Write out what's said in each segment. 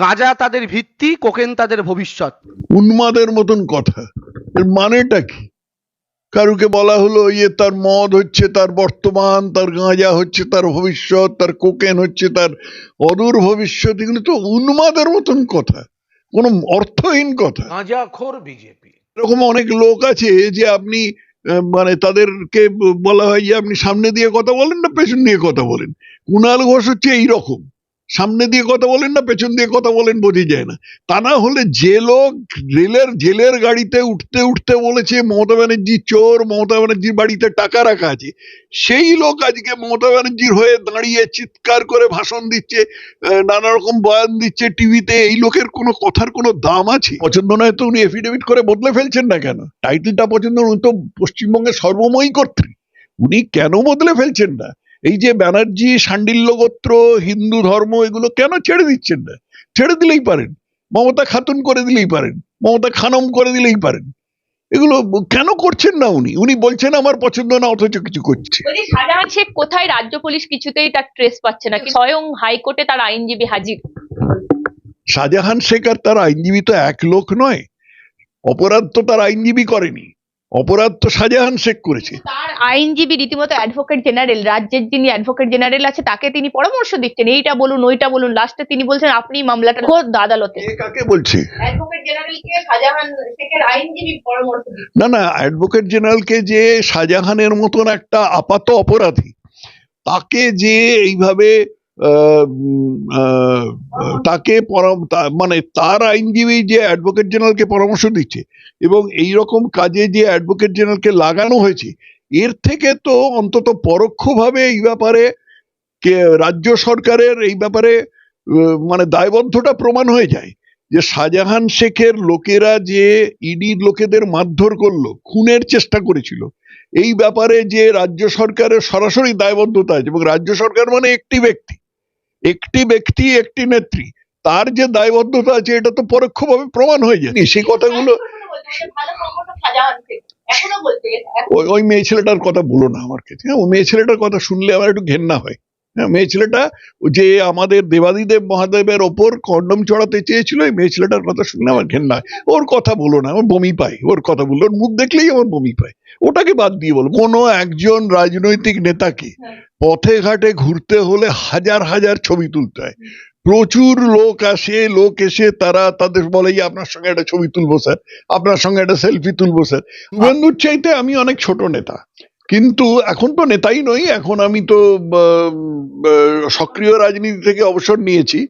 গাঁজা তাদের ভিত্তি কোকেন তাদের ভবিষ্যৎ। উন্মাদের মতন কথা। এর মানেটা কি? কারুকে বলা হলো ইয়ে তার মদ হচ্ছে তার বর্তমান তার গাঁজা হচ্ছে তার ভবিষ্যৎ তার কোকেন হচ্ছে তার অদূর ভবিষ্যৎ। এগুলো তো উন্মাদের মতন কথা। কোনো অর্থহীন কথা। গাঁজাখোর বিজেপি। এরকম অনেক লোক আছে যে আপনি আহ, মানে তাদেরকে বলা হয় যে আপনি সামনে দিয়ে কথা বলেন না পেছন দিয়ে কথা বলেন। কুণাল ঘোষ হচ্ছে এইরকম। সামনে দিয়ে কথা বলেন না, পেছন দিয়ে কথা বলেন বোঝা যায় না। তা না হলে যে লোক রেলের, জেলের গাড়িতে উঠতে উঠতে বলেছে, মমতা ব্যানার্জি চোর, মমতা ব্যানার্জির বাড়িতে টাকা রাখা আছে। সেই লোক আজকে মমতা ব্যানার্জির হয়ে দাঁড়িয়ে চিৎকার করে ভাষণ দিচ্ছে নানা রকম বয়ান দিচ্ছে টিভিতে, এই লোকের কোনো কথার কোনো দাম আছে? পছন্দ নয় তো উনি এফিডেভিট করে বদলে ফেলছেন না কেন? টাইটেলটা পছন্দ উনি তো পশ্চিমবঙ্গের সর্বময়ী কর্ত্রী। উনি কেন বদলে ফেলছেন না? এই যে ব্যানার্জি শান্ডিল্য গোত্র হিন্দু ধর্ম এগুলো কেন ছেড়ে দিচ্ছেন? না ছেড়ে দিলেই পারেন। মমতা খাতুন করে দিলেই পারেন। মমতা খানম করে দিলেই পারেন। এগুলো কেন করছেন না উনি? উনি বলছেন আমার পছন্দ না অথচ কিছু করছে। শেখ কোথায় রাজ্য পুলিশ কিছুতেই তার ট্রেস পাচ্ছে না। স্বয়ং হাইকোর্টে তার আইনজীবী হাজির। শাহজাহান শেখ আর তার আইনজীবী তো এক লোক নয়। অপরাধ তো তার আইনজীবী করেনি। অপরাধ তো শাহজাহান শেখ করেছে। আইনজীবী রীতিমতো অ্যাডভোকেট জেনারেল রাজ্যের যিনি অ্যাডভোকেট জেনারেল আছে তাকে তিনি পরামর্শ দিচ্ছেন এইটা বলুন ওইটা বলুন। লাস্টে তিনি বলছেন আপনি মামলাটা খোদ আদালতে। কাকে বলছে? অ্যাডভোকেট জেনারেলকে শাহজাহান শেখের আইনজীবী পরামর্শ না না অ্যাডভোকেট জেনারেলকে যে শাহজাহানের মতন একটা আপাত অপরাধী তাকে যে এইভাবে তাকে পরাম- মানে তার আইনজীবী যে অ্যাডভোকেট জেনারেলকে পরামর্শ দিচ্ছে এবং এই রকম কাজে যে অ্যাডভোকেট জেনারেলকে লাগানো হয়েছে এর থেকে তো অন্তত পরোক্ষভাবে এই ব্যাপারে কে রাজ্য সরকারের এই ব্যাপারে মানে দায়বদ্ধটা প্রমাণ হয়ে যায় যে শাহজাহান শেখের লোকেরা যে ইডির লোকেদের মারধর করল খুনের চেষ্টা করেছিল এই ব্যাপারে যে রাজ্য সরকারের সরাসরি দায়বদ্ধতা আছে এবং রাজ্য সরকার মানে একটি ব্যক্তি একটি ব্যক্তি একটি নেত্রী তার যে দায়বদ্ধতা আছে এটা তো পরোক্ষভাবে প্রমাণ হয়ে যায়। সেই কথাগুলো ওই ওই মেয়ে ছেলেটার কথা বলো না আমার কাছে হ্যাঁ ওই মেয়ে ছেলেটার কথা শুনলে আমার একটু ঘেন্না হয়। হ্যাঁ মেয়ে ছেলেটা যে আমাদের দেবাদিদেব মহাদেবের ওপর কন্ডম চড়াতে চেয়েছিল এই মেয়ে ছেলেটার কথা শুনলে আমার ঘেন্না হয়। ওর কথা বলো না আমার বমি পায়। ওর কথা বলল ওর মুখ দেখলেই আমার বমি পায়। ওটাকে বাদ দিয়ে বলো কোনো একজন রাজনৈতিক নেতাকে হ্যাঁ। পথে ঘাটে ঘুরতে হলে হাজার হাজার ছবি তুলতে হয়। প্রচুর লোক আসে, লোক এসে তারা তাদের বলে আপনার সঙ্গে একটা ছবি তুলবো, স্যার। আপনার সঙ্গে একটা সেলফি তুলবো, স্যার। শুভেন্দুর চাইতে আমি অনেক ছোট নেতা। কিন্তু এখন তো নেতাই নই, এখন আমি তো সক্রিয় রাজনীতি থেকে অবসর নিয়েছি।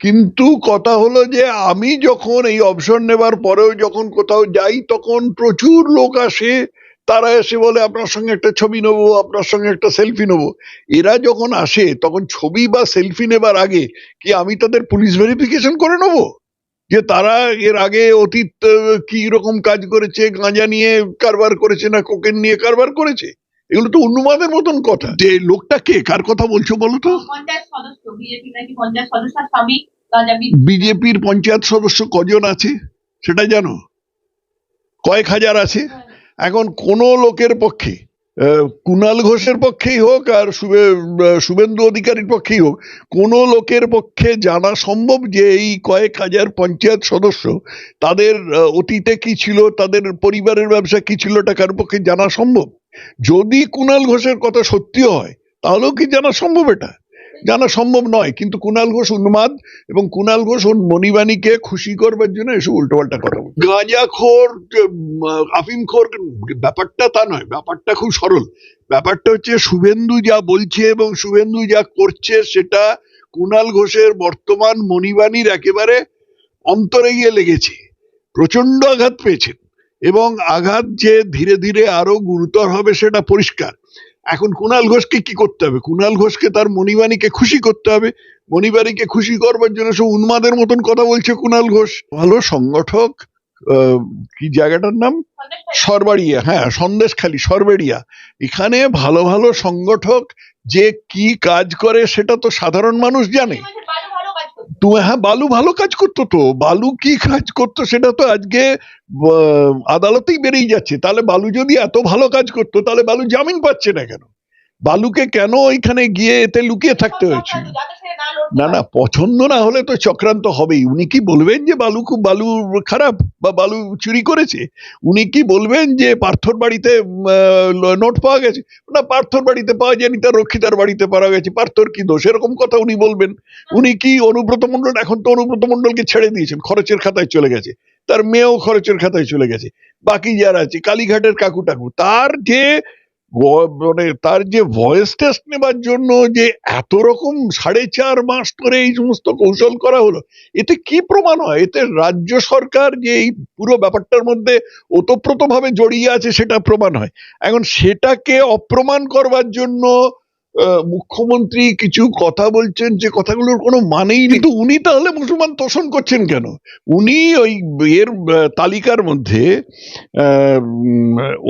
কিন্তু কথা হলো যে, আমি যখন এই অবসর নেবার পরেও যখন কোথাও যাই, তখন প্রচুর লোক আসে তারা এসে বলে আপনার সঙ্গে একটা ছবি নেব আপনার সঙ্গে একটা সেলফি নেব। এরা যখন আসে তখন ছবি বা সেলফি নেবার আগে কি আমি তাদের পুলিশ ভেরিফিকেশন করে নেব? যে তারা এর আগে অতীত কি রকম কাজ করেছে গাঁজা নিয়ে কারবার করেছে না কোকেন নিয়ে কারবার করেছে? এগুলো তো উন্মাদের মতন কথা। যে লোকটা কে? কার কথা বলছো বলো তো? বিজেপির পঞ্চায়েত সদস্য কজন আছে? সেটা জানো? কয়েক হাজার আছে? এখন কোন লোকের পক্ষে কুণাল ঘোষের পক্ষেই হোক আর শুভে- শুভেন্দু অধিকারীর পক্ষেই হোক, কোন লোকের পক্ষে জানা সম্ভব যে এই কয়েক হাজার পঞ্চায়েত সদস্য তাদের অতীতে কি ছিল, তাদের পরিবারের ব্যবসা কি ছিল এটা কারোর পক্ষে জানা সম্ভব? যদি কুণাল ঘোষের কথা সত্যি হয়, তাহলেও কি জানা সম্ভব এটা? জানা সম্ভব নয়, কিন্তু কুণাল ঘোষ উন্মাদ এবং কুণাল ঘোষ ওর মণিবাণীকে খুশি করবার জন্য এসব উল্টোপাল্টা কথা বলে গাঁজাখোর আফিমখোর ব্যাপারটা তা নয়, ব্যাপারটা খুব সরল। ব্যাপারটা হচ্ছে শুভেন্দু যা বলছে এবং শুভেন্দু যা করছে সেটা কুণাল ঘোষের বর্তমান মণিবাণীর একেবারে অন্তরে গিয়ে লেগেছে প্রচণ্ড আঘাত পেয়েছেন এবং আঘাত যে ধীরে ধীরে আরও গুরুতর হবে সেটা পরিষ্কার। এখন কুণাল ঘোষকে কি করতে হবে? কুণাল ঘোষকে তার মণিবাণীকে খুশি করতে হবে। মণিবাণীকে খুশি করবার জন্য সব উন্মাদের মতন কথা বলছে কুণাল ঘোষ। ভালো সংগঠক আহ, কি জায়গাটার নাম? সরবাড়িয়া হ্যাঁ সন্দেশখালী সরবেড়িয়া। এখানে ভালো ভালো সংগঠক যে কি কাজ করে সেটা তো সাধারণ মানুষ জানে। তো হ্যাঁ বালু ভালো কাজ করতো তো। বালু কি কাজ করতো সেটা তো আজকে আদালতেই বেরিয়ে যাচ্ছে। তাহলে বালু যদি এত ভালো কাজ করতো, তাহলে বালু জামিন পাচ্ছে না কেন? বালুকে কেন ওইখানে গিয়ে এতে লুকিয়ে থাকতে হয়েছে না না, পছন্দ না হলে তো চক্রান্ত হবেই। উনি কি বলবেন যে বালু খুব, বালু খারাপ বা বালু চুরি করেছে? উনি কি বলবেন যে পার্থর বাড়িতে নোট পাওয়া গেছে? না, পার্থর বাড়িতে পাওয়া যায়নি, তার রক্ষিতার বাড়িতে পাওয়া গেছে। পার্থর কি দোষ? এরকম কথা উনি বলবেন। উনি কি অনুব্রত মন্ডল এখন তো অনুব্রত মন্ডলকে ছেড়ে দিয়েছেন, খরচের খাতায় চলে গেছে। তার মেয়েও খরচের খাতায় চলে গেছে। বাকি যারা আছে, কালীঘাটের কাকু টাকু তার যে মানে তার যে ভয়েস টেস্ট নেবার জন্য যে এত রকম সাড়ে চার মাস ধরে এই সমস্ত কৌশল করা হলো, এতে কি প্রমাণ হয়? এতে রাজ্য সরকার যে এই পুরো ব্যাপারটার মধ্যে ওতপ্রোতভাবে জড়িয়ে আছে সেটা প্রমাণ হয়। এখন সেটাকে অপ্রমাণ করবার জন্য মুখ্যমন্ত্রী কিছু কথা বলছেন, যে কথাগুলোর কোনো মানেই নেই। কিন্তু উনি তাহলে মুসলমান তোষণ করছেন কেন? উনি ওই এর তালিকার মধ্যে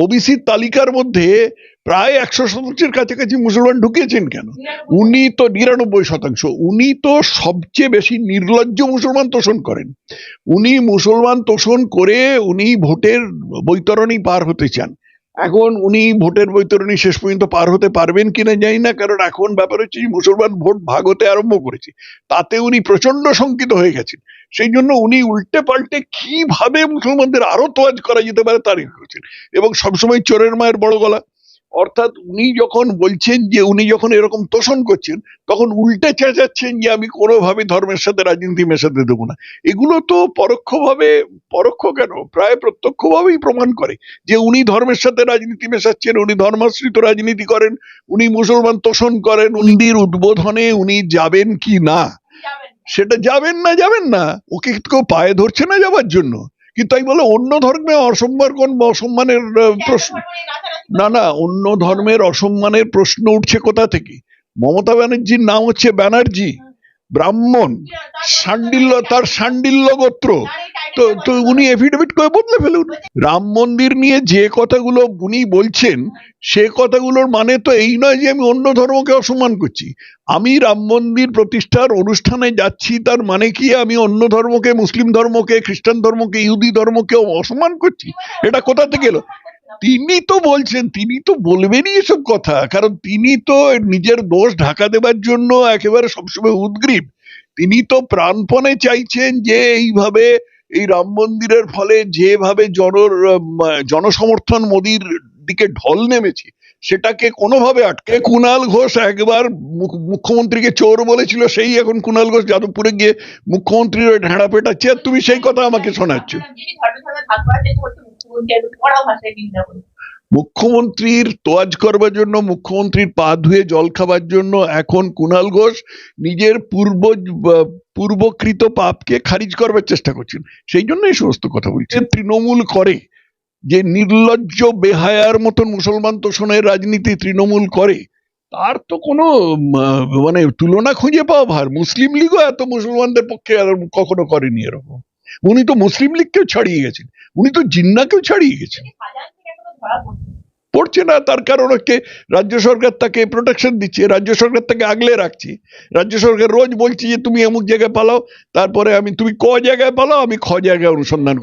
ওবিসির তালিকার মধ্যে প্রায় একশো শতাংশের কাছাকাছি মুসলমান ঢুকিয়েছেন কেন? উনি তো নিরানব্বই শতাংশ। উনি তো সবচেয়ে বেশি নির্লজ্জ মুসলমান তোষণ করেন। উনি মুসলমান তোষণ করে উনি ভোটের বৈতরণী পার হতে চান। এখন উনি ভোটের বৈতরণী শেষ পর্যন্ত পার হতে পারবেন কিনা জানি না, কারণ এখন ব্যাপার হচ্ছে মুসলমান ভোট ভাগ হতে আরম্ভ করেছে। তাতে উনি প্রচণ্ড শঙ্কিত হয়ে গেছেন। সেই জন্য উনি উল্টে পাল্টে কীভাবে মুসলমানদের আরও তোয়াজ করা যেতে পারে তারই করছেন এবং সবসময় চোরের মায়ের বড় গলা। অর্থাৎ উনি যখন বলছেন যে উনি যখন এরকম তোষণ করছেন তখন উল্টে চেঁচাচ্ছেন যে আমি কোনোভাবে ধর্মের সাথে রাজনীতি মেশাতে দেবো না। এগুলো তো পরোক্ষভাবে পরোক্ষ কেন? প্রায় প্রত্যক্ষভাবেই প্রমাণ করে যে উনি ধর্মের সাথে রাজনীতি মেশাচ্ছেন উনি ধর্মাশ্রিত রাজনীতি করেন উনি মুসলমান তোষণ করেন মন্দির উদ্বোধনে উনি যাবেন কি না। সেটা যাবেন না যাবেন না। ওকে কেউ পায়ে ধরছে না যাবার জন্য। কিন্তু তাই বলে? অন্য ধর্মে অসম্মান কোন অসম্মানের প্রশ্ন না না অন্য ধর্মের অসম্মানের প্রশ্ন উঠছে কোথা থেকে? মমতা ব্যানার্জির নাম হচ্ছে ব্যানার্জি ব্রাহ্মণ সান্ডিল্য তার সান্ডিল্য গোত্র। তো তো উনি এফিডেভিট করে বদলে ফেলুন। রাম মন্দির নিয়ে যে কথাগুলো উনি বলছেন, সে কথাগুলোর মানে তো এই নয় যে আমি অন্য ধর্মকে অসম্মান করছি। আমি রাম মন্দির প্রতিষ্ঠার অনুষ্ঠানে যাচ্ছি, তার মানে কি আমি অন্য ধর্মকে, মুসলিম ধর্মকে, খ্রিস্টান ধর্মকে, ইহুদি ধর্মকে অসম্মান করছি? এটা কোথা থেকে এলো? তিনি তো বলছেন, তিনি তো বলবেনই এসব কথা, কারণ তিনি তো নিজের দোষ ঢাকা দেবার জন্য একেবারে সবসময় উদ্গ্রীব। তিনি তো প্রাণপণে চাইছেন যে এইভাবে এই রাম মন্দিরের ফলে যেভাবে জন জনসমর্থন মোদির দিকে ঢল নেমেছে, সেটাকে কোনোভাবে আটকে কুণাল ঘোষ একবার মুখ্যমন্ত্রীকে চোর বলেছিল, সেই এখন কুণাল ঘোষ যাদবপুরে গিয়ে মুখ্যমন্ত্রীর ঢেঁড়া পেটাচ্ছে, আর তুমি সেই কথা আমাকে শোনাচ্ছ। মুখ্যমন্ত্রীর তোয়াজ করবার জন্য, মুখ্যমন্ত্রীর পা ধুয়ে জল খাবার জন্য এখন কুণাল ঘোষ নিজের পূর্ব, পূর্বকৃত পাপকে খারিজ করবার চেষ্টা করছেন। সেই জন্য এই সমস্ত কথা বলছেন তৃণমূল করে, যে নির্লজ্জ, বেহায়ার মতন মুসলমান তোষণের রাজনীতি তৃণমূল করে, তার তো কোনো মানে তুলনা খুঁজে পাওয়া ভার। মুসলিম লীগও এত মুসলমানদের পক্ষে আর কখনো করেনি এরকম। উনি তো মুসলিম লীগকেও ছাড়িয়ে গেছেন। উনি তো জিন্নাকেও ছাড়িয়ে গেছেন। পড়ছে না, তার কারণ হচ্ছে রাজ্য সরকার তাকে প্রোটেকশন দিচ্ছে, রাজ্য সরকার তাকে আগলে রাখছে। রাজ্য সরকার রোজ বলছে যে, তুমি অমুক জায়গায় পালাও, তারপরে আমি, তুমি ক জায়গায় পালাও, আমি খ জায়গায় অনুসন্ধান